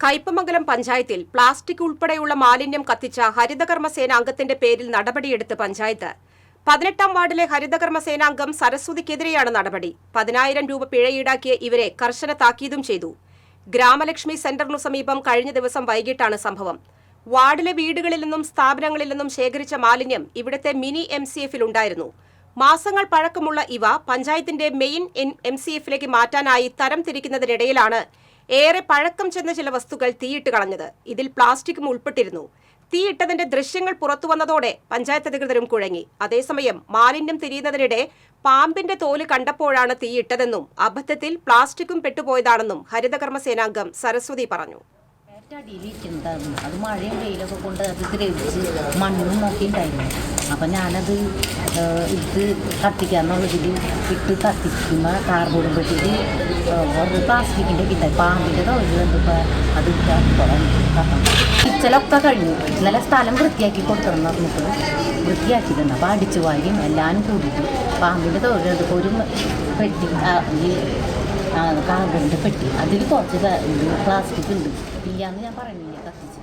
കയ്പമംഗലം പഞ്ചായത്തിൽ പ്ലാസ്റ്റിക് ഉൾപ്പെടെയുള്ള മാലിന്യം കത്തിച്ച ഹരിതകർമ്മസേന അംഗത്തിന്റെ പേരിൽ നടപടിയെടുത്ത് പഞ്ചായത്ത്. പതിനെട്ടാം വാർഡിലെ ഹരിതകർമ്മ സേനാംഗം സരസ്വതിക്കെതിരെയാണ് നടപടി. പതിനായിരം രൂപ പിഴ ഈടാക്കിയ ഇവരെ കർശന താക്കീതും ചെയ്തു. ഗ്രാമലക്ഷ്മി സെന്ററിനു സമീപം കഴിഞ്ഞ ദിവസം വൈകിട്ടാണ് സംഭവം. വാർഡിലെ വീടുകളിൽ നിന്നും സ്ഥാപനങ്ങളിൽ നിന്നും ശേഖരിച്ച മാലിന്യം ഇവിടുത്തെ മിനി എം സി എഫിലുണ്ടായിരുന്നു മാസങ്ങൾ പഴക്കമുള്ള ഇവ പഞ്ചായത്തിന്റെ മെയിൻ എം സി എഫിലേക്ക് മാറ്റാനായി തരം തിരിക്കുന്നതിനിടയിലാണ് ഏറെ പഴക്കം ചെന്ന ചില വസ്തുക്കൾ തീയിട്ട് കളഞ്ഞത്. ഇതിൽ പ്ലാസ്റ്റിക്കും ഉൾപ്പെട്ടിരുന്നു. തീയിട്ടതിന്റെ ദൃശ്യങ്ങൾ പുറത്തു വന്നതോടെ പഞ്ചായത്ത് അധികൃതരും കുഴങ്ങി. അതേസമയം മാലിന്യം തിരിയുന്നതിനിടെ പാമ്പിന്റെ തോൽ കണ്ടപ്പോഴാണ് തീയിട്ടതെന്നും അബദ്ധത്തിൽ പ്ലാസ്റ്റിക്കും പെട്ടുപോയതാണെന്നും ഹരിതകർമ്മ സേനാംഗം സരസ്വതി പറഞ്ഞു. അടിയിലിരിക്കുന്നതായിരുന്നു അത് മഴയും വെയിലൊക്കെ കൊണ്ട് അത് ദ്രവിച്ച് മണ്ണും നോക്കി ഉണ്ടായിരുന്നു അപ്പം ഞാനത് ഇത് കത്തിക്കാന്നുള്ളതിൽ ഇട്ട് കത്തിക്കുന്ന കാർബോർഡും പെട്ടിട്ട് ഒരു പ്ലാസ്റ്റിക്കിന്റെ കിട്ടായി പാമ്പിന്റെ തൊഴിൽ കണ്ടപ്പോൾ അത് കിച്ചലൊക്കെ കഴിഞ്ഞു. ഇന്നലെ സ്ഥലം വൃത്തിയാക്കി കൊടുക്കണം പറഞ്ഞിട്ട് വൃത്തിയാക്കിയിട്ടുണ്ട്. അപ്പോൾ അടിച്ചു വാരിയും എല്ലാവരും കൂടിയിട്ട് പാമ്പിന്റെ തൊഴിൽ ഒരു പെട്ടി കാർബണിന്റെ പെട്ടി. അതിൽ കുറച്ച് പ്ലാസ്റ്റിക് ഉണ്ട്. ഇല്ലാന്ന് ഞാൻ പറഞ്ഞില്ല കത്തിച്ച്.